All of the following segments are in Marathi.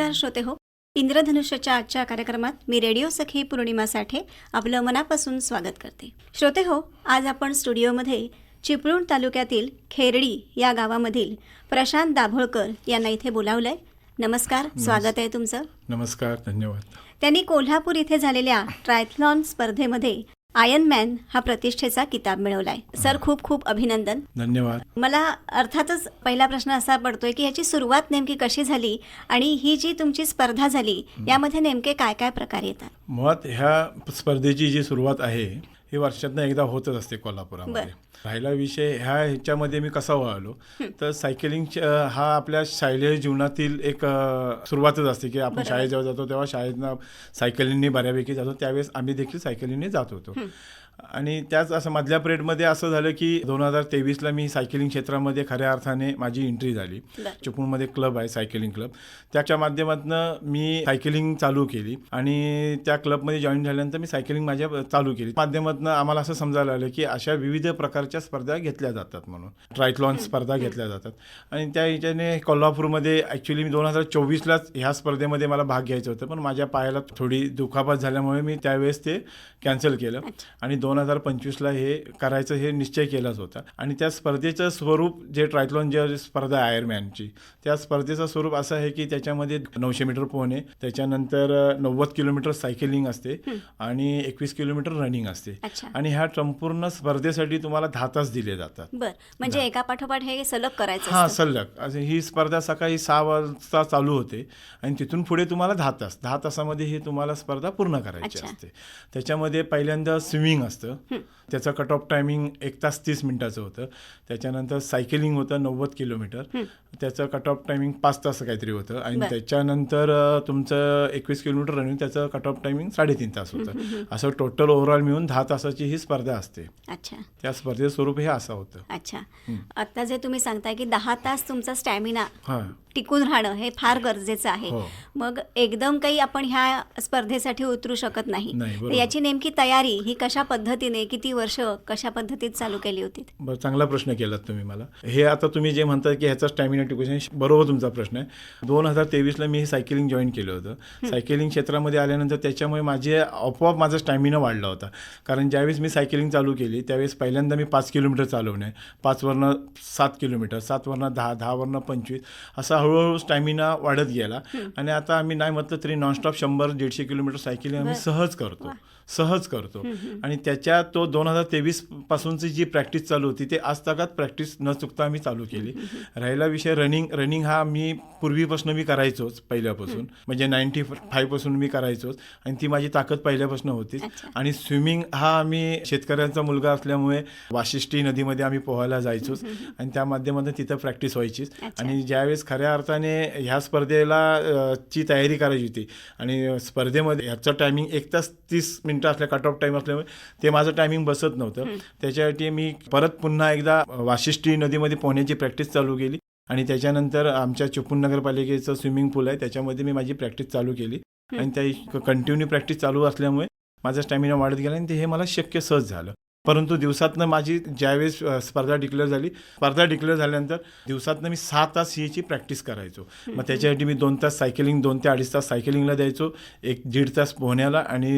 नमस्कार श्रोते हो इंद्रधनुष्याच्या आजच्या कार्यक्रमात मी रेडिओ सखी पौर्णिमा साठे आपलं मनापासून स्वागत करते. श्रोते हो आज आपण स्टुडिओमध्ये चिपळूण तालुक्यातील खेरडी या गावामधील प्रशांत दाभोळकर यांना इथे बोलावलंय. नमस्कार स्वागत आहे तुमचं. नमस्कार धन्यवाद. त्यांनी कोल्हापूर इथे झालेल्या ट्रायथलॉन स्पर्धेमध्ये आयन मॅन हा प्रतिष्ठेचा किताब मिळवलाय. सर खूप खूप अभिनंदन. धन्यवाद. मला अर्थातच पहिला प्रश्न असा पडतोय की ह्याची सुरुवात नेमकी कशी झाली आणि ही जी तुमची स्पर्धा झाली यामध्ये नेमके काय काय प्रकार येतात? मुळात ह्या स्पर्धेची जी सुरुवात आहे ही वर्षातनं एकदा होतच असते कोल्हापुरामध्ये. राहिला विषय ह्या ह्याच्यामध्ये मी कसा वळालो? तर सायकलिंग हा आपल्या शालेय जीवनातील एक सुरुवातच असते की आपण. शाळेत जेव्हा जातो तेव्हा शाळेतनं सायकलिंगने बऱ्यापैकी जातो त्यावेळेस आम्ही देखील सायकलिंगने जात होतो. आणि त्याच असं मधल्या पिरियडमध्ये असं झालं की दोन हजार तेवीसला मी सायकलिंग क्षेत्रामध्ये खऱ्या अर्थाने माझी एंट्री झाली. चिपळूणमध्ये क्लब आहे सायकलिंग क्लब. त्याच्या माध्यमातून मी सायकलिंग चालू केली आणि त्या क्लबमध्ये जॉईन झाल्यानंतर मी सायकलिंग माझ्या चालू केली. माध्यमातून आम्हाला असं समजायला आलं की अशा विविध प्रकारच्या स्पर्धा घेतल्या जातात म्हणून. ट्रायथलॉन स्पर्धा घेतल्या जातात. आणि त्या ह्याच्याने कोल्हापूरमध्ये ॲक्च्युली मी दोन हजार चोवीसलाच ह्या स्पर्धेमध्ये मला भाग घ्यायचं होतं. पण माझ्या पायाला थोडी दुखापत झाल्यामुळे मी त्यावेळेस ते कॅन्सल केलं. आणि दोन हजार पंचवीसला हे करायचं हे निश्चय केलाच होता. आणि त्या स्पर्धेचं स्वरूप जे ट्रायथलॉन जे स्पर्धा आहे आयरमॅनची त्या स्पर्धेचं स्वरूप असं आहे की त्याच्यामध्ये नऊशे मीटर पोहणे त्याच्यानंतर नव्वद किलोमीटर सायकलिंग असते आणि एकवीस किलोमीटर रनिंग असते. आणि ह्या संपूर्ण स्पर्धेसाठी तुम्हाला दहा तास दिले जातात. बर. म्हणजे एका पाठोपाठ हे सलग करायचं हा. सलग. ही स्पर्धा सकाळी सहा वाजता चालू होते आणि तिथून पुढे तुम्हाला दहा तास दहा तासामध्ये ही तुम्हाला स्पर्धा पूर्ण करायची. असते. त्याच्यामध्ये पहिल्यांदा स्विमिंग असतं. त्याचं कट ऑफ टायमिंग एक तास तीस मिनिटाचं होतं. त्याच्यानंतर सायकलिंग होतं नव्वद किलोमीटर. त्याचं कट ऑफ टायमिंग पाच तास काहीतरी होतं. आणि. त्याच्यानंतर तुमचं एकवीस किलोमीटर रनिंग त्याचं कट ऑफ टायमिंग साडेतीन तास होतं. असं टोटल ओव्हरऑल मिळून दहा तासाची ही स्पर्धा असते. अच्छा. त्या स्पर्धेचं स्वरूप हे असं होतं. अच्छा. आता जे तुम्ही सांगताय की दहा तास तुमचा स्टॅमिना हां. टिकून राहणं हे फार गरजेचं आहे. हो. मग एकदम काही आपण ह्या स्पर्धेसाठी उतरू शकत नाही. तर. याची नेमकी तयारी ही कशा पद्धतीने किती वर्ष कशा पद्धतीत चालू केली होती? बरं चांगला प्रश्न केलात तुम्ही मला. हे आता तुम्ही जे म्हणता की ह्याचा स्टॅमिना टिकूशन बरोबर तुमचा प्रश्न आहे. दोन हजार तेवीसला मी सायकलिंग जॉईन केलं होतं. सायकलिंग क्षेत्रामध्ये आल्यानंतर त्याच्यामुळे माझे आपोआप माझा स्टॅमिना वाढला होता. कारण ज्यावेळेस मी सायकलिंग चालू केली त्यावेळेस पहिल्यांदा मी पाच किलोमीटर चालवणे पाचवरनं सात किलोमीटर सातवरनं दहा दहावरनं पंचवीस असा हळूहळू स्टॅमिना वाढत गेला. आणि आता आम्ही नाही म्हटलं तरी नॉनस्टॉप शंभर दीडशे किलोमीटर सायकलिंग आम्ही. सहज करतो. सहज करतो. आणि त्याच्यात तो दोन हजार तेवीस पासूनची जी प्रॅक्टिस चालू होती ते आज तगात प्रॅक्टिस न चुकता आम्ही चालू केली. राहिला विषय रनिंग रनिंग हा मी पूर्वीपासून मी करायचोच पहिल्यापासून. म्हणजे नाईन्टी फाईव्हपासून मी करायचोच. आणि ती माझी ताकद पहिल्यापासून होतीच. आणि स्विमिंग हा आम्ही शेतकऱ्यांचा मुलगा असल्यामुळे वाशिष्ठी नदीमध्ये आम्ही पोहायला जायचोच. आणि त्या माध्यमातून तिथं प्रॅक्टिस व्हायचीच. आणि ज्यावेळेस खऱ्या अर्थाने ह्या स्पर्धेला ची तयारी करायची होती. आणि स्पर्धेमध्ये ह्याचं टायमिंग एक तास तीस मिनिटं असल्या कट ऑफ टाईम असल्यामुळे ते माझं टायमिंग बसत नव्हतं. त्याच्यासाठी मी परत पुन्हा एकदा वाशिष्ठी नदीमध्ये पोहण्याची प्रॅक्टिस चालू केली. आणि त्याच्यानंतर आमच्या चिपळूण नगरपालिकेचं स्विमिंग पूल आहे. त्याच्यामध्ये मी माझी प्रॅक्टिस चालू केली. आणि त्या कंटिन्यू प्रॅक्टिस चालू असल्यामुळे माझा स्टॅमिना वाढत गेला आणि ते हे मला शक्य सहज झालं. परंतु दिवसातनं माझी ज्यावेळेस स्पर्धा डिक्लेअर झाली स्पर्धा डिक्लेअर झाल्यानंतर दिवसातनं मी सहा तास हिची प्रॅक्टिस करायचो मग त्याच्यासाठी मी दोन तास सायकलिंग दोन ते अडीच तास सायकलिंगला द्यायचो एक दीड तास पोहण्याला आणि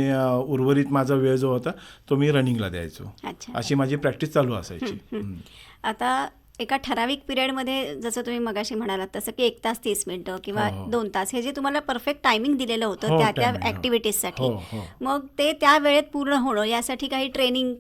उर्वरित माझा वेळ जो होता तो मी रनिंगला द्यायचो अशी माझी प्रॅक्टिस चालू असायची. आता एका ठराविक पिरियडमध्ये जसं तुम्ही मगाशी म्हणालात तसं की एक तास तीस मिनिटं किंवा हो, हो. दोन तास हे जे तुम्हाला परफेक्ट टायमिंग दिलेलं होतं त्या त्या. ऍक्टिव्हिटीजसाठी मग ते त्या वेळेत पूर्ण होणं यासाठी काही ट्रेनिंग.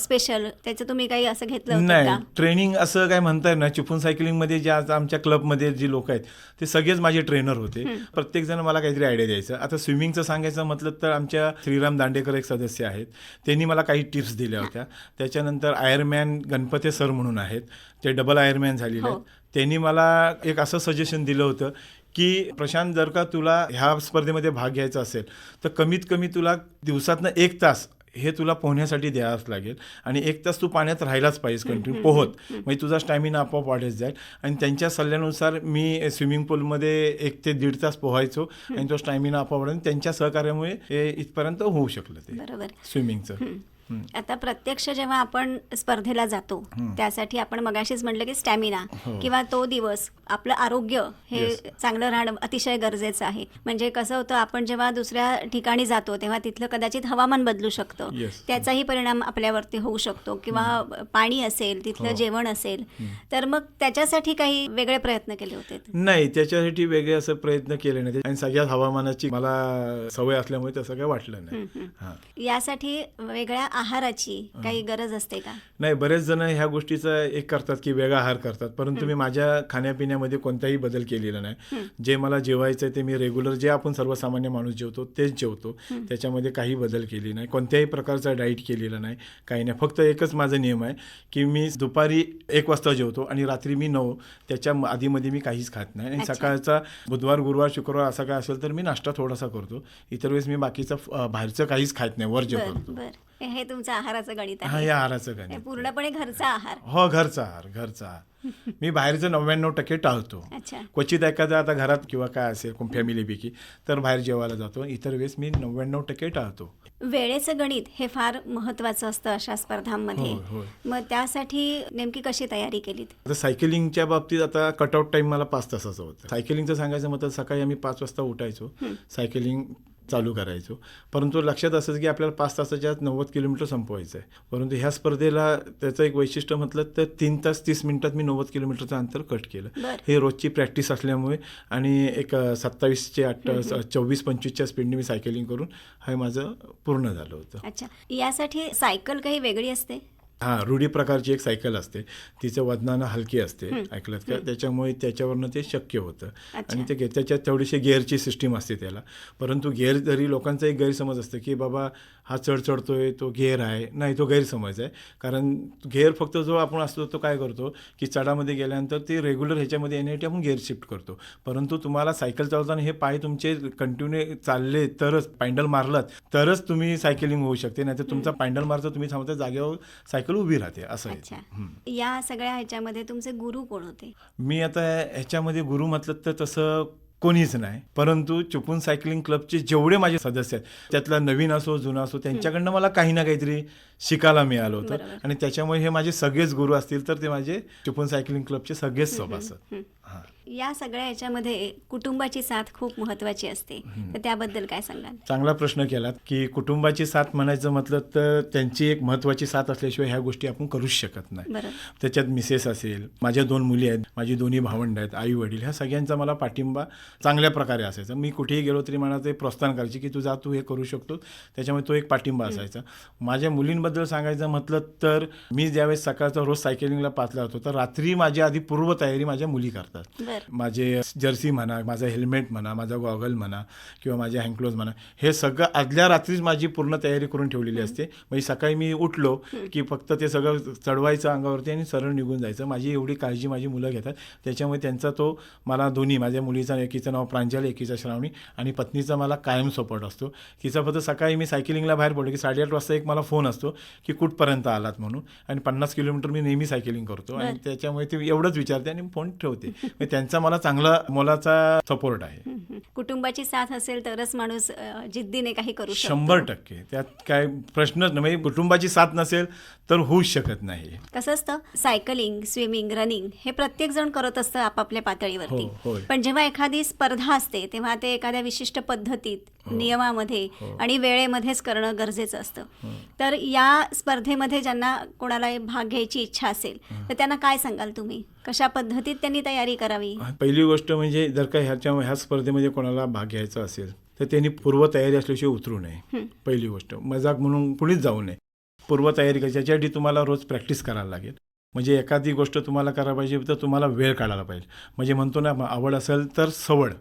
स्पेशल त्याचं तुम्ही काही असं घेतलं होतं नाही ट्रेनिंग असं काय म्हणताय ना चिपळूण सायकलिंगमध्ये जे आज आमच्या क्लबमध्ये जी लोक आहेत ते सगळेच माझे ट्रेनर होते. प्रत्येक जण मला काहीतरी आयडिया द्यायचं. आता स्विमिंगचं सांगायचं म्हटलं तर आमच्या श्रीराम दांडेकर एक सदस्य आहेत. त्यांनी मला काही टिप्स दिल्या होत्या. त्याच्यानंतर आयरमॅन गणपते सर म्हणून आहेत. ते डबल आयरमॅन झालेले हो. आहेत त्यांनी मला एक असं सजेशन दिलं होतं की प्रशांत जर का तुला ह्या स्पर्धेमध्ये भाग घ्यायचा असेल तर कमीत कमी तुला दिवसातनं एक तास हे तुला पोहण्यासाठी द्यावंच लागेल. आणि एक तास तू पाण्यात राहिलाच पाहिजे कंटिन्यू. पोहत. म्हणजे तुझा स्टॅमिना आपोआप वाढत जाईल. आणि त्यांच्या सल्ल्यानुसार मी स्विमिंग पूलमध्ये एक ते दीड तास पोहायचो. आणि तो स्टॅमिना आपोआप वाढून त्यांच्या सहकार्यामुळे हे इथपर्यंत होऊ शकलं ते. बरोबर. स्विमिंगचं. आता प्रत्यक्ष जेव्हा आपण स्पर्धेला जातो त्यासाठी आपण मगाशीच म्हटलं की स्टॅमिना किंवा तो दिवस आपलं आरोग्य हे. चांगलं राहणं अतिशय गरजेचं आहे. म्हणजे कसं होतं आपण जेव्हा दुसऱ्या ठिकाणी जातो तेव्हा तिथलं कदाचित हवामान बदलू शकतं. त्याचाही परिणाम आपल्यावरती होऊ शकतो. किंवा पाणी असेल तिथलं हो. जेवण असेल तर मग त्याच्यासाठी काही वेगळे प्रयत्न केले होते? नाही त्याच्यासाठी वेगळे असं प्रयत्न केले नाही. आणि सगळ्याच हवामानाची मला सवय असल्यामुळे तसं काही वाटलं नाही. हां. यासाठी वेगळ्या आहाराची काही गरज असते का? नाही बरेच जण ह्या गोष्टीचा एक करतात की वेगळा आहार करतात. परंतु मी माझ्या खाण्यापिण्यामध्ये कोणताही बदल केलेला नाही. जे मला जेवायचं आहे ते मी रेग्युलर जे आपण सर्वसामान्य माणूस जेवतो तेच जेवतो. त्याच्यामध्ये काही बदल केली नाही. कोणत्याही प्रकारचा डाईट केलेला नाही. काही नाही. फक्त एकच माझा नियम आहे की मी दुपारी एक वाजता जेवतो आणि रात्री मी नऊ. त्याच्या आधीमध्ये मी काहीच खात नाही. आणि. सकाळचा बुधवार गुरुवार शुक्रवार असा काय असेल तर मी नाश्ता थोडासा करतो. इतर वेळेस मी बाकीचं बाहेरचं काहीच खात नाही. वर्ज्य बर करतो हे तुमचं आहाराचं गणित हा आहे. आहाराचं हे गणित पूर्णपणे घरचा आहार. हो घरचा आहार घरचा आहार. मी बाहेरचं नव्याण्णव टक्के टाळतो. अच्छा. क्वचित एखादा आता घरात किंवा काय असेल कोण फॅमिलीपैकी तर बाहेर जेवायला जातो. इतर वेळेस मी नव्याण्णव टक्के टाळतो. वेळेचं गणित हे फार महत्वाचं असतं अशा स्पर्धांमध्ये. होय, होय. मग त्यासाठी नेमकी कशी तयारी केलीत? आता सायकलिंगच्या बाबतीत आता कटआउट टाईम मला पाच तासाचं होतं. सायकलिंगचं सांगायचं म्हटलं सकाळी आम्ही पाच वाजता उठायचो. सायकलिंग चालू करायचो. परंतु लक्षात असंच की आपल्याला पाच तासाच्या आत नव्वद किलोमीटर संपवायचं आहे परंतु ह्या स्पर्धेला त्याचं एक वैशिष्ट्य म्हटलं तर तीन तास तीस मिनिटात मी नव्वद किलोमीटरचं अंतर कट केलं. हे रोजची प्रॅक्टिस असल्यामुळे आणि एक सत्तावीसचे अठ चोवीस पंचवीसच्या स्पीडने मी सायकलिंग करून हे माझं पूर्ण झालं होतं. अच्छा. यासाठी सायकल काही वेगळी असते? हां रूढी प्रकारची एक सायकल असते. तिचं वजनानं हलकी असते ऐकलं का? त्याच्यामुळे त्याच्यावरनं ते शक्य होतं. आणि ते त्याच्यात थोडीशी गिअरची सिस्टीम असते त्याला. परंतु गिअर जरी लोकांचा एक गैरसमज असतं की बाबा हा चढ चढतोय तो गिअर आहे. नाही तो गैरसमज आहे. कारण गिअर फक्त जो आपण असतो तो काय करतो की चढामध्ये गेल्यानंतर ते रेग्युलर ह्याच्यामध्ये येण्यासाठी आपण गिअर शिफ्ट करतो. परंतु तुम्हाला सायकल चालवताना हे पाय तुमचे कंटिन्यू चालले तरच पॅन्डल मारलात तरच तुम्ही सायकलिंग होऊ शकते. नाही तर तुमचा पॅन्डल मारता तुम्ही थांबता जागेवर सायकल उभी राहते असं आहे. या सगळ्या ह्याच्यामध्ये तुमचे गुरु कोण होते? मी आता ह्याच्यामध्ये गुरु म्हटलं तर तसं कोणीच नाही. परंतु चुकून सायकलिंग क्लबचे जेवढे माझे सदस्य आहेत त्यातला नवीन असो जुना असो त्यांच्याकडनं मला काही ना काहीतरी शिकायला मिळालं होतं. आणि त्याच्यामुळे हे माझे सगळेच गुरु असतील तर ते माझे चुकून सायकलिंग क्लबचे सगळेच सभासद या सगळ्या ह्याच्यामध्ये कुटुंबाची साथ खूप महत्वाची असते. तर त्याबद्दल काय सांगाल? चांगला प्रश्न केलात की कुटुंबाची साथ म्हणायचं म्हटलं तर त्यांची एक महत्त्वाची साथ असल्याशिवाय ह्या गोष्टी आपण करूच शकत नाही. त्याच्यात मिसेस असेल माझ्या दोन मुली आहेत माझी दोन्ही भावंड आहेत आई वडील ह्या सगळ्यांचा मला पाठिंबा चांगल्या प्रकारे असायचा. मी कुठेही गेलो तरी मला ते प्रोत्साहन करायचे की तू जा तू हे करू शकतो त्याच्यामुळे तो एक पाठिंबा असायचा. माझ्या मुलींबद्दल सांगायचं म्हटलं तर मी ज्यावेळेस सकाळचा रोज सायकलिंगला पाचला होतो तर रात्री माझ्या आधी पूर्वतयारी माझ्या मुली करतात. बर. माझे जर्सी म्हणा माझं हेल्मेट म्हणा माझा गॉगल म्हणा किंवा माझे हँडक्लोज म्हणा हे सगळं आदल्या रात्रीच माझी पूर्ण तयारी करून ठेवलेली असते. म्हणजे सकाळी मी उठलो की फक्त ते सगळं चढवायचं अंगावरती आणि सरळ निघून जायचं. माझी एवढी काळजी माझी मुलं घेतात. त्याच्यामुळे त्यांचा तो मला दोन्ही माझ्या मुलीचा एकीचं नाव प्रांजल एकीचा श्रावणी आणि पत्नीचा मला कायम सपोर्ट असतो. तिचा फक्त सकाळी मी सायकलिंगला बाहेर पडलो की साडेआठ वाजता एक मला फोन असतो की कुठपर्यंत आलात म्हणून. आणि पन्नास किलोमीटर मी नेहमी सायकलिंग करतो आणि. त्याच्यामुळे ते एवढंच विचारते आणि फोन ठेवते. त्यांचा मला चांगला मोलाचा सपोर्ट आहे. कुटुंबाची साथ असेल तरच माणूस जिद्दीने काही करू शकतो. शंभर टक्के. त्यात काय प्रश्नच नाही. म्हणजे कुटुंबाची साथ नसेल तर होऊच शकत नाही. कसं असतं सायकलिंग स्विमिंग रनिंग हे प्रत्येक जण करत असतं आपापल्या पातळीवरती. हो, होय. पण जेव्हा एखादी स्पर्धा असते तेव्हा ते एखाद्या विशिष्ट पद्धतीत हो. नियमामध्ये आणि वेळेमध्येच करणं गरजेचं असतं. तर या स्पर्धेमध्ये ज्यांना कोणाला भाग घ्यायची इच्छा असेल तर त्यांना काय सांगाल तुम्ही? कशा पद्धतीत त्यांनी तयारी करावी? पहिली गोष्ट म्हणजे जर का ह्याच्या ह्या स्पर्धेमध्ये कोणाला भाग घ्यायचा असेल तर त्यांनी पूर्वतयारी असल्याशिवाय उतरू नये. पहिली गोष्ट. मजाक म्हणून कुणीच जाऊ नये. पूर्वतयारी करायची याच्यासाठी तुम्हाला रोज प्रॅक्टिस करायला लागेल. म्हणजे एखादी गोष्ट तुम्हाला करायला पाहिजे तर तुम्हाला वेळ काढायला पाहिजे. म्हणजे म्हणतो ना आवड असेल तर सवड.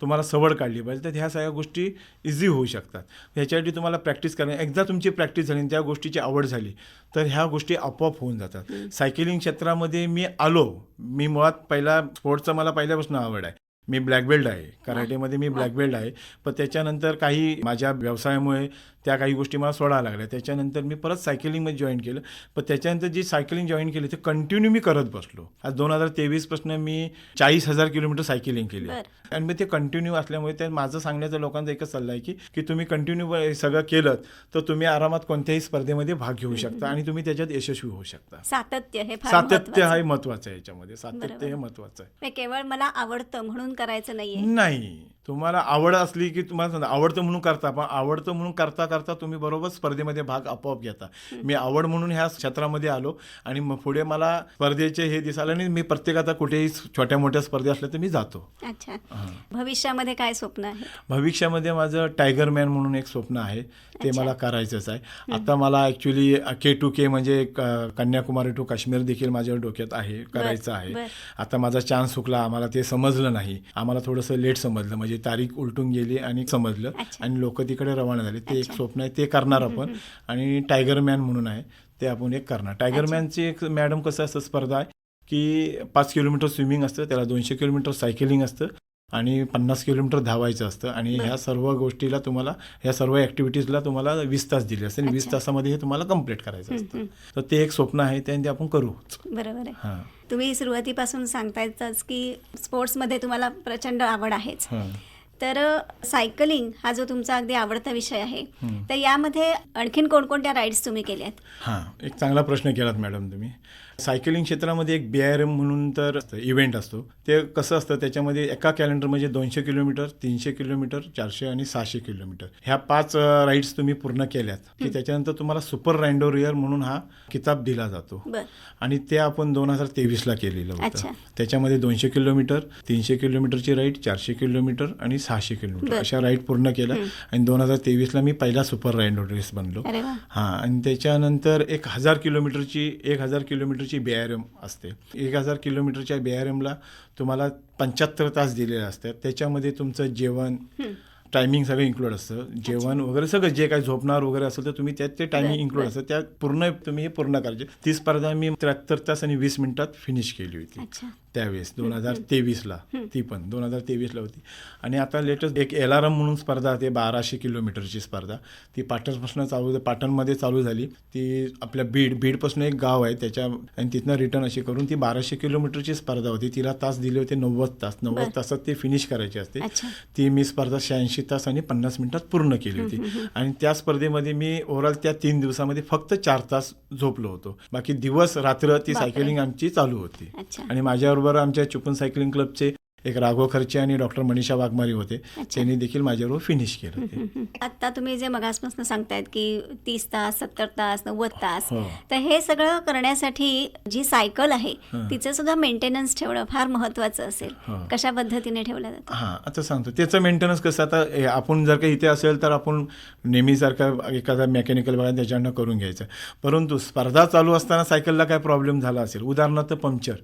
तुम्हाला सवड काढली पाहिजे तर ह्या सगळ्या गोष्टी इझी होऊ शकतात. ह्याच्यासाठी तुम्हाला प्रॅक्टिस करणं एकदा तुमची प्रॅक्टिस झाली आणि त्या गोष्टीची आवड झाली तर ह्या गोष्टी आपोआप होऊन जातात. सायकलिंग क्षेत्रामध्ये मी आलो. मी मुळात पहिला स्पोर्टचं मला पहिल्यापासून आवड आहे. मी ब्लॅक बेल्ट आहे. कराटेमध्ये मी ब्लॅक बेल्ट आहे. पण त्याच्यानंतर काही माझ्या व्यवसायामुळे त्या काही गोष्टी मला सोडायला लागल्या. त्याच्यानंतर मी परत सायकलिंगमध्ये जॉईन केलं. पण त्याच्यानंतर जी सायकलिंग जॉईन केली ते कंटिन्यू मी करत बसलो. आज दोन हजार तेवीसपासून मी चाळीस हजार किलोमीटर सायकलिंग केली. आणि मग ते कंटिन्यू असल्यामुळे ते माझं सांगण्याचं लोकांचा एकच सल्ला आहे की की तुम्ही कंटिन्यू सगळं केलं तर तुम्ही आरामात कोणत्याही स्पर्धेमध्ये भाग घेऊ शकता आणि तुम्ही त्याच्यात यशस्वी होऊ शकता. सातत्य हे सातत्य. हा महत्वाचं आहे याच्यामध्ये. सातत्य. हे महत्वाचं आहे. केवळ मला आवडतं म्हणून करायचं नाहीये. नाही. तुम्हाला आवड असली की तुम्हाला समजा आवडतं म्हणून करता पण आवडतं म्हणून करता करता तुम्ही बरोबर स्पर्धेमध्ये भाग आपोआप घेता. मी आवड म्हणून ह्या क्षेत्रामध्ये आलो आणि मग पुढे मला स्पर्धेचे हे दिसायला आणि मी प्रत्येक आता कुठेही छोट्या मोठ्या स्पर्धे असल्या तर मी जातो. अच्छा. भविष्यामध्ये काय स्वप्न आहे? भविष्यामध्ये माझं टायगर मॅन म्हणून एक स्वप्न आहे. ते. मला करायचंच आहे. आता मला ॲक्च्युली के टू के म्हणजे कन्याकुमारी टू काश्मीर देखील माझ्या डोक्यात आहे करायचं आहे. आता माझा चान्स चुकला आम्हाला ते समजलं नाही. आम्हाला थोडंसं लेट समजलं म्हणजे तारीख उलटून गेली आणि समजलं. आणि लोक तिकडे रवाना झाले ते एक. स्वप्न आहे ते करणार आपण आणि टायगर मॅन म्हणून आहे ते आपण एक करणार टायगर. मॅनची एक मॅडम कसं असतं स्पर्धा आहे की पाच किलोमीटर स्विमिंग असतं त्याला दोनशे किलोमीटर सायकलिंग असतं आणि पन्नास किलोमीटर धावायचं असतं आणि. ह्या सर्व गोष्टीला तुम्हाला ह्या सर्व ॲक्टिव्हिटीजला तुम्हाला वीस तास दिले असते आणि वीस. तासामध्ये हे तुम्हाला कंप्लीट करायचं असतं. तर ते एक स्वप्न आहे ते आपण करूच बरोबर आहे. तुम्ही सुरुवातीपासून सांगतायच की स्पोर्ट्समध्ये तुम्हाला प्रचंड आवड आहेच. तर सायकलिंग हा जो तुमचा अगदी आवडता विषय आहे. तर यामध्ये आणखीन कोणकोणत्या राईड्स तुम्ही केल्यात? हां एक चांगला प्रश्न केलात मॅडम तुम्ही. सायकलिंग क्षेत्रामध्ये एक बी आर एम म्हणून तर इव्हेंट असतो. ते कसं असतं त्याच्यामध्ये एका कॅलेंडर म्हणजे दोनशे किलोमीटर तीनशे किलोमीटर चारशे आणि सहाशे किलोमीटर. ह्या पाच राईड्स तुम्ही पूर्ण केल्यात. की त्याच्यानंतर तुम्हाला सुपर रँडोरियर म्हणून हा किताब दिला जातो. आणि ते आपण दोन हजार तेवीसला केलेलं. होतं. त्याच्यामध्ये दोनशे किलोमीटर तीनशे किलोमीटरची राईड चारशे किलोमीटर आणि सहाशे किलोमीटर. अशा राईड पूर्ण केल्या. आणि दोन हजार तेवीसला मी पहिला सुपर रँडो रेस बनलो. हां आणि त्याच्यानंतर एक हजार किलोमीटरची एक हजार किलोमीटरची बी आर एम असते. एक हजार किलोमीटरच्या बी आर एमला तुम्हाला पंच्याहत्तर तास दिलेले असतात. त्याच्यामध्ये तुमचं जेवण टायमिंग सगळं इन्क्लूड असतं. जेवण वगैरे सगळं जे काही झोपणार वगैरे असेल तर तुम्ही त्यात ते टायमिंग इन्क्लूड. असतं. त्यात पूर्ण तुम्ही हे पूर्ण करायचे. ती स्पर्धा मी त्र्याहत्तर तास आणि वीस मिनिटात फिनिश केली होती. त्यावेळेस दोन हजार तेवीसला. ती पण दोन हजार तेवीसला होती. आणि आता लेटेस्ट एक एलारम म्हणून स्पर्धा आहे बाराशे किलोमीटरची स्पर्धा. ती पाटणपासून चालू पाटणमध्ये चालू झाली. ती आपल्या बीड बीडपासून एक गाव आहे त्याच्या आणि तिथनं रिटर्न अशी करून ती बाराशे किलोमीटरची स्पर्धा होती. तिला तास दिले होते नव्वद तास. नव्वद. तासात ते फिनिश करायची असते. ती मी स्पर्धा शहाऐंशी तास आणि पन्नास मिनिटात पूर्ण केली होती. आणि त्या स्पर्धेमध्ये मी ओव्हरऑल त्या तीन दिवसामध्ये फक्त चार तास झोपलो होतो. बाकी दिवस रात्र ती. सायकलिंग आमची चालू होती. आणि माझ्याबरोबर आमच्या चुपन सायकलिंग क्लबचे एक राघव खर्चे आणि डॉक्टर मनीषा वाघमारी होते. त्यांनी देखील माझ्याबरोबर फिनिश केलं आता तुम्ही जे मगासपासून सांगतायत की तीस तास सत्तर तास नव्वद तास हो. तर हे सगळं करण्यासाठी जी सायकल आहे. तिचं सुद्धा मेंटेनन्स ठेवणं फार महत्वाचं असेल. कशा पद्धतीने ठेवलं जातं? हां आता सांगतो. त्याचं मेंटेनन्स कसं आता आपण जर का इथे असेल तर आपण नेहमीसारखा एखादा मेकॅनिकल बघा त्याच्यानं करून घ्यायचं. परंतु स्पर्धा चालू असताना सायकलला काय प्रॉब्लेम झाला असेल? उदाहरणार्थ पंक्चर.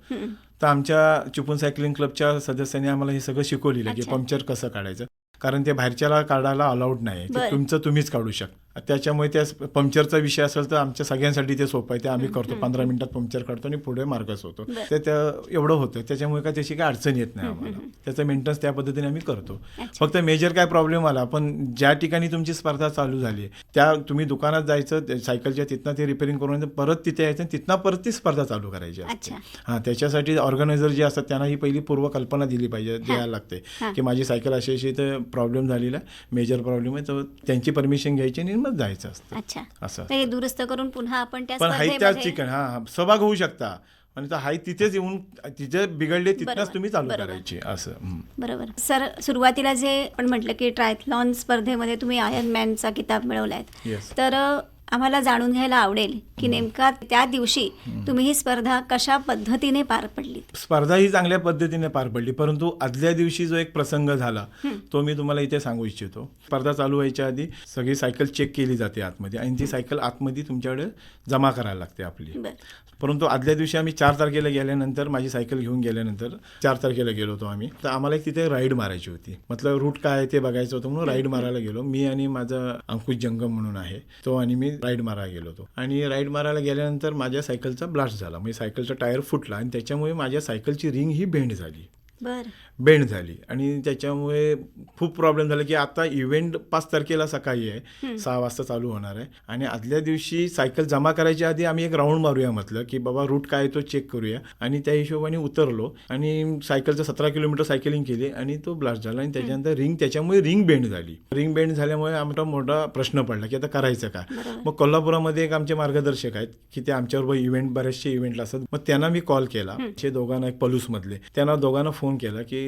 तर आमच्या चुपून सायकलिंग क्लबच्या सदस्यांनी आम्हाला हे सगळं शिकवलेलं की. पंक्चर कसं काढायचं कारण ते बाहेरच्याला काढायला अलाउड नाही ते बरं. तुमचं तुम्हीच काढू शकता त्याच्यामुळे त्या पंक्चरचा विषय असेल तर आमच्या सगळ्यांसाठी ते सोपं आहे. ते आम्ही करतो. पंधरा मिनिटात पंक्चर काढतो आणि पुढे मार्गच होतो. ते त्या एवढं होतं. त्याच्यामुळे काय त्याची काय अडचण येत नाही आम्हाला. त्याचं मेंटेनन्स त्या पद्धतीने आम्ही करतो. फक्त मेजर काय प्रॉब्लेम आला? पण ज्या ठिकाणी तुमची स्पर्धा चालू झाली त्या तुम्ही दुकानात जायचं सायकलच्या तिथनं ते रिपेअरिंग करून परत तिथे यायचं आणि तिथनं परत ती स्पर्धा चालू करायची असते. हां त्याच्यासाठी ऑर्गनायझर जे असतात त्यांना ही पहिली पूर्वकल्पना दिली पाहिजे द्यायला लागते. की माझी सायकल अशी अशी तर प्रॉब्लेम झालेला मेजर प्रॉब्लेम आहे. तर त्यांची परमिशन घ्यायची आणि मग जायचं असतं. अच्छा. असं ते दुरुस्त करून पुन्हा आपण त्या पण हाय त्याच स्पर्धेमध्ये ठिकाणी हा हा, सहभाग होऊ शकता. आणि तर हाय तिथेच येऊन तिथे बिघडले बरोबर, तिथनच तुम्ही चालू बरोबर. करायची असं. हं. बरोबर. सर सुरुवातीला जे आपण म्हटलं की ट्रायथलॉन स्पर्धेमध्ये तुम्ही आयर्न मॅनचा किताब मिळवलाय. Yes. तर अ, आम्हाला जाणून घ्यायला आवडेल की नेमका त्या दिवशी तुम्ही ही स्पर्धा कशा पद्धतीने पार पडली स्पर्धा ही चांगल्या पद्धतीने पार पडली परंतु आदल्या दिवशी जो एक प्रसंग झाला तो मी तुम्हाला इथे सांगू इच्छितो. स्पर्धा चालू व्हायच्या आधी सगळी सायकल चेक केली जाते आतमध्ये आणि ती सायकल आतमध्ये तुमच्याकडे जमा करायला लागते आपली. परंतु आदल्या दिवशी आम्ही चार तारखेला गेल्यानंतर माझी सायकल घेऊन गेल्यानंतर चार तारखेला गेलो होतो आम्ही. तर आम्हाला एक तिथे राईड मारायची होती. मतलब रूट काय आहे ते बघायचं होतं म्हणून राईड मारायला गेलो. मी आणि माझा अंकुश जंगम म्हणून आहे. तो आणि मी राईड मारायला गेलो होतो. आणि राईड मारायला गेल्यानंतर माझ्या सायकलचा ब्लास्ट झाला. म्हणजे सायकलचा टायर फुटला आणि त्याच्यामुळे माझ्या सायकलची रिंग ही बेंड झाली. बर. बेंड झाली. आणि त्याच्यामुळे खूप प्रॉब्लेम झाला की आता इव्हेंट पाच तारखेला सकाळी आहे. सहा वाजता चालू होणार आहे. आणि आदल्या दिवशी सायकल जमा करायच्या आधी आम्ही एक राऊंड मारूया म्हटलं की बाबा रूट काय तो चेक करूया. आणि त्या हिशोबाने उतरलो. आणि सायकलचं सतरा किलोमीटर सायकलिंग केली आणि तो ब्लास्ट झाला. आणि त्याच्यानंतर रिंग त्याच्यामुळे रिंग बेंड झाली. रिंग बेंड झाल्यामुळे आमचा मोठा प्रश्न पडला की आता करायचं काय बरोबर. मग कोल्हापुरामध्ये एक आमचे मार्गदर्शक आहेत की ते आमच्याबरोबर इव्हेंट बरेचसे इव्हेंटला असतात. मग त्यांना मी कॉल. केला ते दोघांना एक पलूसमधले. त्यांना दोघांना फोन केला की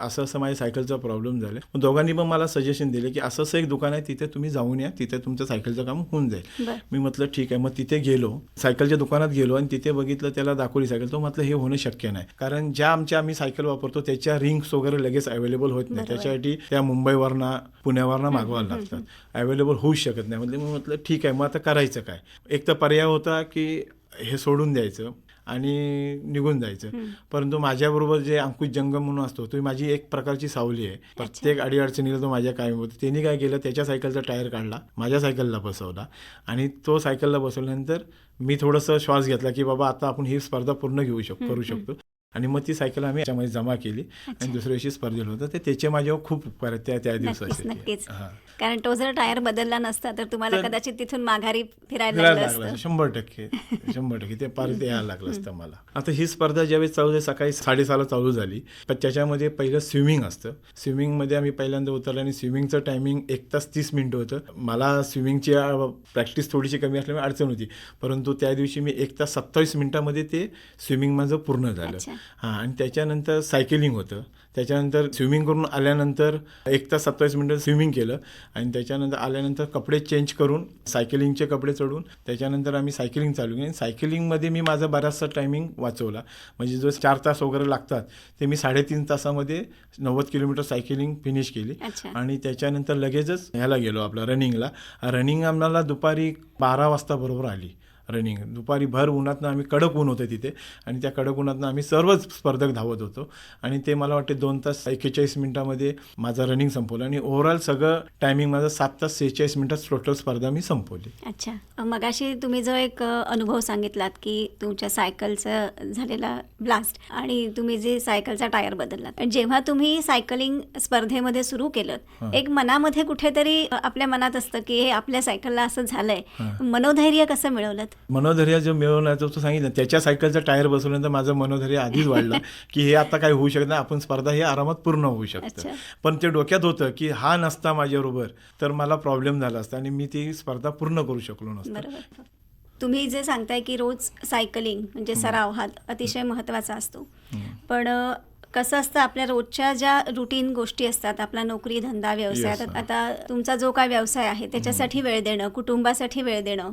असं असं माझ्या सायकलचा प्रॉब्लेम झाला. मग दोघांनी पण मला सजेशन दिले की असं असं एक दुकान आहे तिथे तुम्ही जाऊन या तिथे तुमचं सायकलचं काम होऊन जाईल. मी म्हटलं ठीक आहे. मग तिथे गेलो सायकलच्या दुकानात गेलो आणि तिथे बघितलं त्याला दाखवली सायकल. तो म्हटलं हे होणं शक्य नाही. कारण ज्या आमच्या आम्ही सायकल वापरतो त्याच्या रिंग्स वगैरे लगेच अवेलेबल होत नाही. त्याच्यासाठी त्या मुंबईवरनं पुण्यावरनं मागवायला लागतात. अवेलेबल होऊच शकत नाही. म्हणजे मी म्हटलं ठीक आहे. मग आता करायचं काय? एक तर पर्याय होता की हे सोडून द्यायचं. आणि निघून जायचं. परंतु माझ्याबरोबर जे अंकुश जंगम म्हणून असतो तो माझी एक प्रकारची सावली आहे. प्रत्येक अडीअडचणीला तो माझ्या कायम होतो. त्यांनी काय केलं त्याच्या सायकलचा टायर काढला माझ्या सायकलला बसवला आणि तो सायकलला बसवल्यानंतर मी थोडंसं श्वास घेतला की बाबा आता आपण ही स्पर्धा पूर्ण घेऊ शकतो करू शकतो. आणि मग ती सायकल आम्ही याच्यामध्ये जमा केली आणि दुसऱ्या दिवशी स्पर्धेला होतं. ते त्याचे माझ्यावर खूप उपकार आहेत त्या त्या दिवसाचे. नक्कीच. कारण तो जर टायर बदलला नसता तर तुम्हाला तर- कदाचित तिथून माघारी फिरायला लागलं शंभर टक्के. शंभर टक्के. ते पार ते यायला लागलं असतं मला. आता ही स्पर्धा ज्यावेळेस चालू सकाळी साडेसहाला चालू झाली पण त्याच्यामध्ये पहिलं स्विमिंग असतं. स्विमिंगमध्ये आम्ही पहिल्यांदा उतरलं आणि स्विमिंगचं टायमिंग एक तास तीस मिनिटं होतं. मला स्विमिंगची प्रॅक्टिस थोडीशी कमी असल्यामुळे अडचण होती. परंतु त्या दिवशी मी एक तास सत्तावीस मिनिटामध्ये ते स्विमिंग माझं पूर्ण झालं. हां आणि त्याच्यानंतर सायकलिंग होतं. त्याच्यानंतर स्विमिंग करून आल्यानंतर एक तास सत्तावीस मिनटं स्विमिंग केलं. आणि त्याच्यानंतर आल्यानंतर कपडे चेंज करून सायकलिंगचे कपडे चढून त्याच्यानंतर आम्ही सायकलिंग चालू केली. आणि सायकलिंगमध्ये मी माझा बराचसा टायमिंग वाचवला. म्हणजे जो चार तास वगैरे लागतात ते मी साडेतीन तासामध्ये नव्वद किलोमीटर सायकलिंग फिनिश केली. आणि त्याच्यानंतर लगेचच ह्याला गेलो आपला रनिंगला रनिंग आम्हाला दुपारी बारा वाजता बरोबर आली. रनिंग दुपारी भर उन्हातनं आम्ही कडक ऊन होतं तिथे आणि त्या कडक उन्हातनं आम्ही सर्वच स्पर्धक धावत होतो. आणि ते मला वाटते दोन तास एक्केचाळीस मिनिटामध्ये माझं रनिंग संपवलं आणि ओव्हरऑल सगळं टायमिंग माझं सात तास सेहेचाळीस मिनिटात टोटल स्पर्धा मी संपवली. अच्छा. मगाशी तुम्ही जो एक अनुभव सांगितलात की तुमच्या सायकलचं झालेला ब्लास्ट आणि तुम्ही जे सायकलचा टायर बदललात. जेव्हा तुम्ही सायकलिंग स्पर्धेमध्ये सुरू केलं. एक मनामध्ये कुठेतरी आपल्या मनात असतं की हे आपल्या सायकलला असं झालंय. मनोधैर्य कसं मिळवलं मनोधैर्य जो मिळवण्याचं तो सांगितलं त्याच्या सायकलचं टायर बसवल्यानंतर माझं मनोधैर्य आधीच वाढलं की हे आता काही होऊ शकत नाही आपण स्पर्धा ही आरामात पूर्ण होऊ शकतं. पण ते डोक्यात होतं की हा नसता माझ्याबरोबर तर मला प्रॉब्लेम झाला असता आणि मी ती स्पर्धा पूर्ण करू शकलो नसतो. तुम्ही जे सांगताय की रोज सायकलिंग म्हणजे सराव हा अतिशय महत्त्वाचा असतो. पण कसं असतं आपल्या रोजच्या ज्या रुटीन गोष्टी असतात आपला नोकरी धंदा व्यवसाय Yes, आता- तुमचा जो काय व्यवसाय आहे त्याच्यासाठी वेळ देणं कुटुंबासाठी वेळ देणं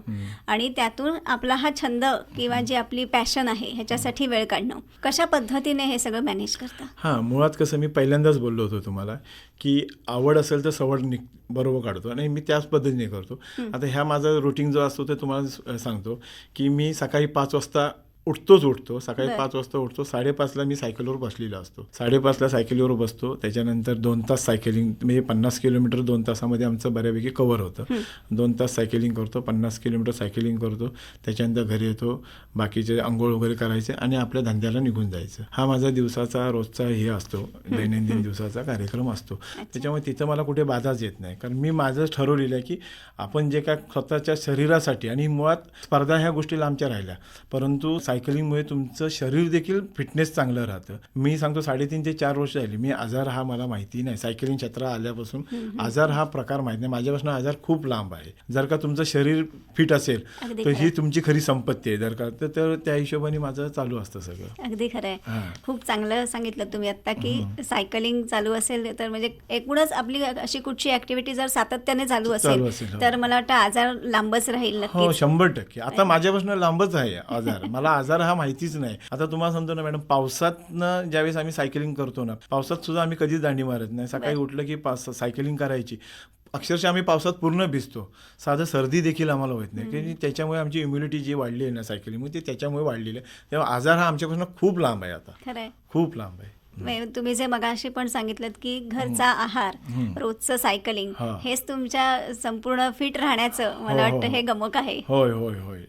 आणि त्यातून आपला हा छंद किंवा जी आपली पॅशन आहे ह्याच्यासाठी वेळ काढणं. कशा पद्धतीने हे सगळं मॅनेज करता? हां मुळात कसं मी पहिल्यांदाच बोललो होतो तुम्हाला की आवड असेल तर सवड निघ बरोबर काढतो आणि मी त्याच पद्धतीने करतो. आता ह्या माझा रुटीन जो असतो ते तुम्हाला सांगतो की मी सकाळी पाच वाजता उठतोच उठतो. सकाळी. पाच वाजता उठतो. साडेपाचला मी सायकलवर बसलेला असतो. साडेपाचला सायकलीवर बसतो. त्याच्यानंतर दोन तास सायकलिंग म्हणजे पन्नास किलोमीटर दोन तासामध्ये आमचं बऱ्यापैकी कवर होतं. दोन तास सायकलिंग करतो. पन्नास किलोमीटर सायकलिंग करतो. त्याच्यानंतर घरी येतो. बाकीचे आंघोळ वगैरे करायचे आणि आपल्या धंद्याला निघून जायचं. हा माझा दिवसाचा रोजचा हे असतो. दैनंदिन दिवसाचा कार्यक्रम असतो. त्याच्यामुळे तिथं मला कुठे बाधाच येत नाही. कारण मी माझं ठरवलेलं आहे की आपण जे काय स्वतःच्या शरीरासाठी आणि मुळात स्पर्धा ह्या गोष्टी लांबच्या राहिल्या. परंतु सायकलिंगमुळे तुमचं शरीर देखील फिटनेस चांगलं राहतं. मी सांगतो साडेतीन ते चार वर्ष झाली. मी आजार हा मला माहिती नाही. सायकलिंग क्षेत्रात आल्यापासून आजार हा प्रकार माहिती नाही. माझ्यापासून आजार खूप लांब आहे. जर का तुमचं शरीर फिट असेल तर. ही तुमची खरी संपत्ती आहे. जर का तर- त्या हिशोबाने माझं चालू असतं सगळं. अगदी खरं आहे. खूप चांगलं सांगितलं तुम्ही आता की सायकलिंग चालू असेल तर म्हणजे एकूणच आपली अशी कुठची ऍक्टिव्हिटी जर सातत्याने चालू असेल हो. तर मला वाटतं आजार लांबच राहील हो शंभर टक्के. आता माझ्यापासून लांबच आहे आजार. मला आजार हा माहितीच नाही. आता तुम्हाला सांगतो ना मॅडम पावसातनं ज्यावेळेस आम्ही सायकलिंग करतो ना पावसात सुद्धा आम्ही कधीच दांडी मारत नाही. सकाळी. उठलं की पास सायकलिंग करायची. अक्षरशः आम्ही पावसात पूर्ण भिजतो. साधं सर्दी देखील आम्हाला होत नाही. की त्याच्यामुळे आमची इम्युनिटी जी वाढली आहे ना सायकलिंग ती त्याच्यामुळे वाढलेली आहे. तेव्हा आजार हा आमच्यापासून खूप लांब आहे आता. खूप लांब आहे. तुम्ही जे मगाशी पण सांगितलं की घरचा आहार. रोजचं सायकलिंग हा. हेच तुमच्या संपूर्ण फिट राहण्याचं हो, मला हो, वाटतं हो. हे. गमक आहे. होय होय होय.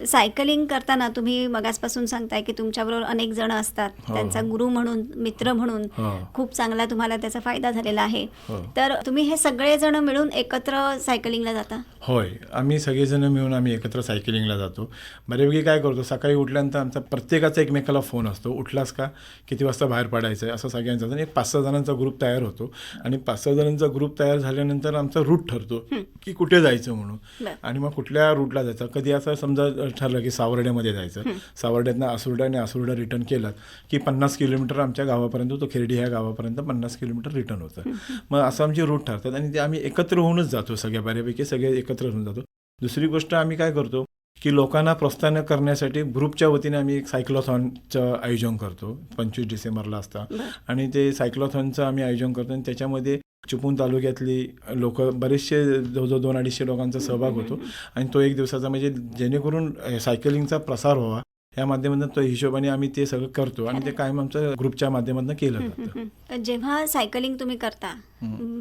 सायकलिंग करताना तुम्ही मगासपासून सांगताय की तुमच्याबरोबर अनेक जण असतात. हो. त्यांचा गुरु म्हणून मित्र म्हणून हो. खूप चांगला तुम्हाला त्याचा फायदा झालेला आहे. हो. तर तुम्ही हे सगळे जण मिळून एकत्र सायकलिंगला जाता? होय. आम्ही सगळेजण मिळून आम्ही एकत्र सायकलिंगला जातो. बऱ्यापैकी काय करतो सकाळी उठल्यानंतर आमचा प्रत्येकाचा एकमेकाला फोन असतो. उठलास का? किती वाजता बाहेर पडायचं आहे असं सगळ्यांचा आणि एक पाच सहा जणांचा ग्रुप तयार होतो. आणि पाच सहा जणांचा ग्रुप तयार झाल्यानंतर आमचा रूट ठरतो की कुठे जायचं म्हणून. आणि मग कुठल्या रूटला जायचं? कधी असं समजा ठरलं की सावर्ड्यामध्ये जायचं. सावर्ड्यातनं आसुर्डा आणि आसुर्डा रिटर्न केलं की पन्नास किलोमीटर आमच्या गावापर्यंत तो खिरडी ह्या गावापर्यंत पन्नास किलोमीटर रिटर्न होतं. मग असं आमचे रूट ठरतात आणि ते आम्ही एकत्र होऊनच जातो सगळ्या बऱ्यापैकी सगळे एकत्र होऊन जातो. दुसरी गोष्ट आम्ही काय करतो की लोकांना प्रोत्साहन करण्यासाठी ग्रुपच्या वतीने आम्ही एक सायक्लोथॉनचं आयोजन करतो पंचवीस डिसेंबरला असता. आणि ते सायक्लोथॉनचं आम्ही आयोजन करतो आणि त्याच्यामध्ये चिपळूण तालुक्यातली लोक बरेचसे जवळजवळ दोन अडीचशे लोकांचा सहभाग होतो. आणि तो एक दिवसाचा म्हणजे जेणेकरून सायकलिंगचा प्रसार व्हावा. या माध्यमातून तो हिशोबाने आम्ही ते सगळं करतो आणि ते कायम आमचं ग्रुपच्या माध्यमातून केलं जातं. जेव्हा सायकलिंग तुम्ही करता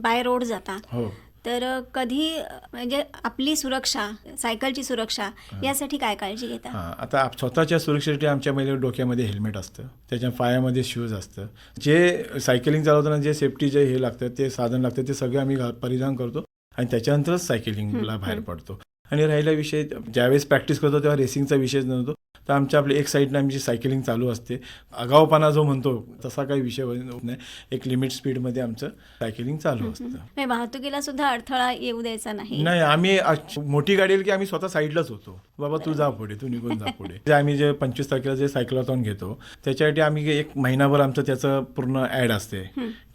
बाय रोड जाता हो. तर कधी म्हणजे आपली सुरक्षा सायकलची सुरक्षा यासाठी काय काळजी घेता? आता आप- स्वतःच्या सुरक्षेसाठी आमच्या महिला डोक्यामध्ये हेल्मेट असतं. त्याच्या पायामध्ये शूज असतं. जे सायकलिंग चालवताना जे सेफ्टी जे हे लागतं ते साधन लागतं ते सगळे आम्ही परिधान करतो आणि त्याच्यानंतरच सायकलिंगला बाहेर पडतो. आणि राहिला विषय ज्यावेळेस प्रॅक्टिस करतो तेव्हा रेसिंगचा विषय नव्हतो. तर आमच्या आपल्या एक साईडनं आमची सायकलिंग चालू असते. आगाऊपणा जो म्हणतो तसा काही विषय होत नाही. एक लिमिट स्पीडमध्ये आमचं सायकलिंग चालू असतं. वाहतुकीला सुद्धा अडथळा येऊ द्यायचा नाही. नाही आम्ही मोठी गाडी की आम्ही स्वतः साईडलाच होतो. बाबा तू जा पुढे तू निघून जा पुढे. जे आम्ही जे पंचवीस तारखेला जे सायक्लॉथॉन घेतो त्याच्यासाठी आम्ही एक महिनाभर आमचं त्याचं पूर्ण ॲड असते.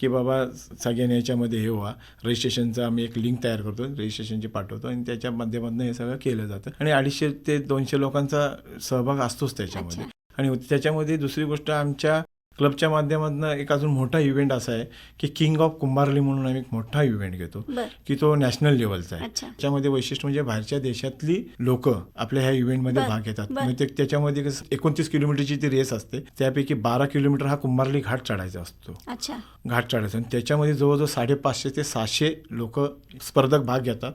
की बाबा सगळ्यांनी याच्यामध्ये हे व्हा. रजिस्ट्रेशनचं आम्ही एक लिंक तयार करतो रजिस्ट्रेशनची पाठवतो आणि त्याच्या माध्यमातून हे सगळं केलं जातं. आणि अडीचशे ते दोनशे लोकांचा सहभाग असतोच त्याच्यामध्ये. आणि त्याच्यामध्ये दुसरी गोष्ट आमच्या क्लबच्या माध्यमातून एक अजून मोठा इव्हेंट असा आहे की किंग ऑफ कुंभारली म्हणून आम्ही एक मोठा इव्हेंट घेतो की तो नॅशनल लेवलचा आहे. त्याच्यामध्ये वैशिष्ट्य म्हणजे बाहेरच्या देशातली लोक आपल्या ह्या इव्हेंटमध्ये भाग घेतात. म्हणजे ते- त्याच्यामध्ये एकोणतीस किलोमीटरची ती रेस असते त्यापैकी बारा किलोमीटर हा कुंभारली घाट चढायचा असतो. घाट चढायचा. आणि त्याच्यामध्ये जवळजवळ साडेपाचशे ते सहाशे लोक स्पर्धक भाग घेतात.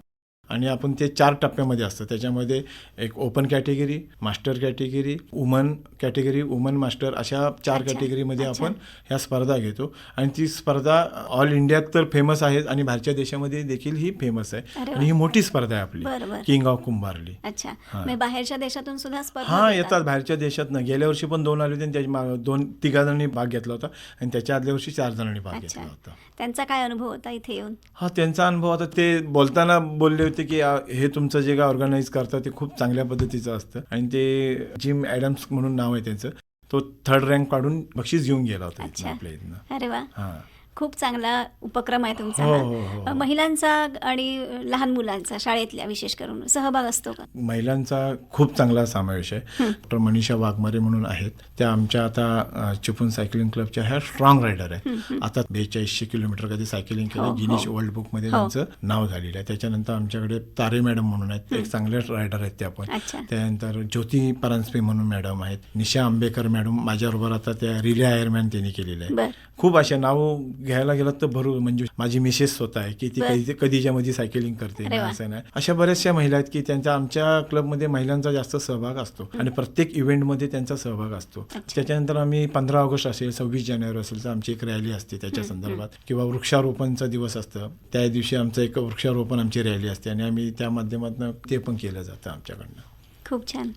आणि आपण ते चार टप्प्यामध्ये असतं. त्याच्यामध्ये एक open category master category woman category woman master अशा चार कॅटेगरीमध्ये. आपण ह्या स्पर्धा घेतो. आणि ती स्पर्धा ऑल इंडियात तर फेमस आहेत आणि बाहेरच्या देशामध्ये देखील ही फेमस आहे. आणि ही मोठी स्पर्धा आहे आपली. किंग ऑफ कुंभारली अच्छा. बाहेरच्या देशातून सुद्धा स्पर्धा हा? येतात. बाहेरच्या देशातनं गेल्या वर्षी पण दोन आले होते आणि त्याच्या मा- दोन तिघा जणांनी भाग घेतला होता आणि त्याच्या आदल्या वर्षी चार जणांनी भाग. घेतला होता. त्यांचा काय अनुभव होता इथे येऊन? हा त्यांचा अनुभव आता ते बोलताना बोलले होते की आ, हे तुमचं जे काय ऑर्गनाईज करतात ते खूप चांगल्या पद्धतीचं असतं. आणि ते जिम ॲडम्स म्हणून नाव आहे त्यांचं. तो थर्ड रँक काढून बक्षीस घेऊन गेला होता. आपल्या इथनं. अरे वा. हा. खूप चांगला उपक्रम आहे तुमचा हो, हा. हो. महिलांचा आणि लहान मुलांचा शाळेतल्या विशेष करून सहभाग असतो का? महिलांचा खूप चांगला समावेश आहे. डॉक्टर मनीषा वाघमारे म्हणून आहेत. त्या आमच्या आता अ, चिपळूण सायकलिंग क्लबच्या ह्या स्ट्रॉंग रायडर आहे आता बेचाळीसशे किलोमीटर कधी सायकलिंग हो, केलं गिनीश. वर्ल्ड बुकमध्ये हो. त्यांचं नाव झालेलं आहे. त्याच्यानंतर आमच्याकडे तारे मॅडम म्हणून आहेत. एक चांगले रायडर आहेत त्या पण अच्छा. त्यानंतर ज्योती परांजपे म्हणून मॅडम आहेत. निशा आंबेकर मॅडम माझ्याबरोबर आता त्या रिले आयरमॅन त्यांनी केलेलं आहे. बर. खूप अशा नाव घ्यायला गेलं तर भरू म्हणजे माझी मिसेस स्वतः आहे की ती. कधी कधीच्या मध्ये सायकलिंग करते. असं नाही. अशा बऱ्याचशा महिला आहेत की त्यांच्या आमच्या क्लबमध्ये महिलांचा जास्त सहभाग असतो आणि प्रत्येक इव्हेंटमध्ये त्यांचा सहभाग असतो. त्याच्यानंतर आम्ही पंधरा ऑगस्ट असेल सव्वीस जानेवारी असेल तर आमची एक रॅली असते त्याच्या संदर्भात. किंवा वृक्षारोपणचा दिवस असतं. त्या दिवशी आमचं एक वृक्षारोपण आमची रॅली असते आणि आम्ही त्या माध्यमातून ते पण केलं जातं आमच्याकडनं. खूप छान.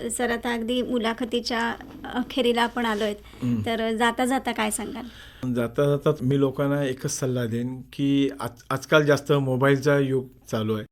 सर आता अगदी मुलाखतीच्या अखेरीला आपण आलोय. तर जाता जाता काय सांगाल? जाता जाता मी लोकांना एकच सल्ला देईन की आज आजकाल जास्त मोबाईलचा युग चालू आहे.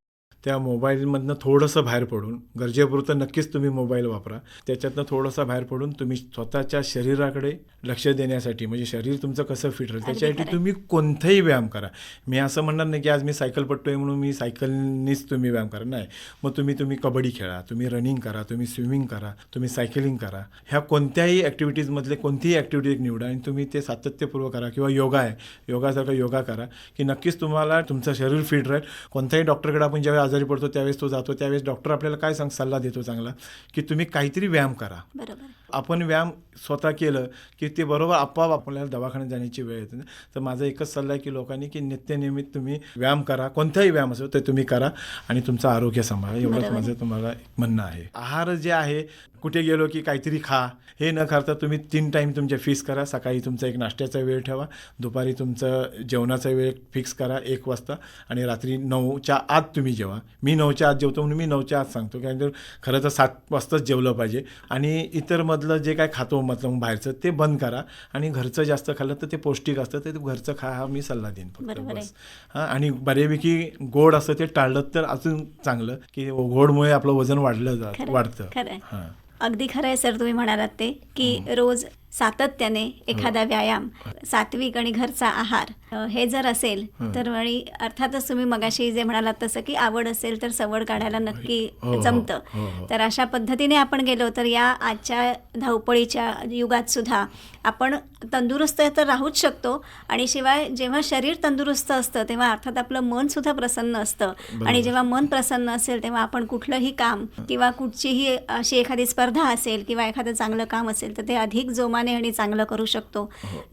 त्या मोबाईलमधनं थोडंसं बाहेर पडून गरजेपुरतं नक्कीच तुम्ही मोबाईल वापरा. त्याच्यातनं थोडंसं बाहेर पडून तुम्ही स्वतःच्या शरीराकडे लक्ष देण्यासाठी म्हणजे शरीर तुमचं कसं फिट राहील त्याच्यासाठी. तुम्ही कोणताही व्यायाम करा. मी असं म्हणणार नाही की आज मी सायकल पटतोय म्हणून मी सायकलनीच तुम्ही व्यायाम करा. नाही. मग तुम्ही तुम्ही कबड्डी खेळा तुम्ही रनिंग करा तुम्ही स्विमिंग करा तुम्ही सायकलिंग करा. ह्या कोणत्याही ॲक्टिव्हिटीजमधले कोणतीही ॲक्टिव्हिटी एक निवडा आणि तुम्ही ते सातत्यपूर्वक करा किंवा योगा आहे. योगासारखा योगा करा की नक्कीच तुम्हाला तुमचं शरीर फिट राहील. कोणत्याही डॉक्टरकडे आपण जेव्हा आजारी पडतो त्यावेळेस तो जातो त्यावेळेस डॉक्टर आपल्याला काय सांग सल्ला देतो चांगला की तुम्ही काहीतरी व्यायाम करा. बरोबर. आपण व्यायाम स्वतः केलं की ते बरोबर आपोआप आपल्याला दवाखान्यात जाण्याची वेळ येते. तर माझा एकच सल्ला आहे की लोकांनी की नित्यनियमित तुम्ही व्यायाम करा. कोणताही व्यायाम असो ते तुम्ही करा आणि तुमचं आरोग्य सांभाळा. एवढंच. माझं तुम्हाला म्हणणं आहे. आहार जे आहे कुठे गेलो की काहीतरी खा. हे न खाता तुम्ही तीन टाईम तुमचे फिक्स करा. सकाळी तुमचा एक नाश्त्याचा वेळ ठेवा. दुपारी तुमचं जेवणाचा वेळ फिक्स करा एक वाजता आणि रात्री नऊच्या आत तुम्ही जेवा. मी नऊच्या आत जेवतो म्हणून मी नऊच्या आत सांगतो. कारण खरं तर सात वाजताच जेवलं पाहिजे. आणि इतर मधलं जे काय खातो मतलब बाहेरचं ते बंद करा. आणि घरचं जास्त खाल्लं तर ते पौष्टिक असतं ते घरचं खा हा मी सल्ला देईन फक्त. बस. हां आणि बऱ्यापैकी गोड असतं ते टाळलं तर अजून चांगलं की गोडमुळे आपलं वजन वाढलं जात वाढतं. हां. अगदी खरं आहे सर तुम्ही म्हणालात ते की रोज सातत्याने एखादा व्यायाम सात्विक आणि घरचा आहार हे जर असेल तर आणि अर्थातच तुम्ही मगाशी जे म्हणालात तसं की आवड असेल तर सवड काढायला नक्की हो, हो, जमतं. हो, हो. तर अशा पद्धतीने आपण गेलो तर या आजच्या धावपळीच्या युगात सुद्धा आपण तंदुरुस्त तर राहूच शकतो आणि शिवाय जेव्हा शरीर तंदुरुस्त असतं तेव्हा अर्थात आपलं मन सुद्धा प्रसन्न असतं. आणि जेव्हा मन प्रसन्न असेल तेव्हा आपण कुठलंही काम किंवा कुठचीही अशी एखादी स्पर्धा असेल किंवा एखादं चांगलं काम असेल तर ते अधिक जोमाने आणि चांगलं करू शकतो.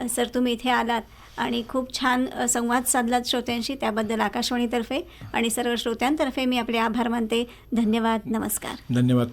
सर तुम्ही इथे आलात आणि खूप छान संवाद साधलात श्रोत्यांशी. त्याबद्दल आकाशवाणीतर्फे आणि सर्व श्रोत्यांतर्फे मी आपले आभार मानते. धन्यवाद. नमस्कार. धन्यवाद.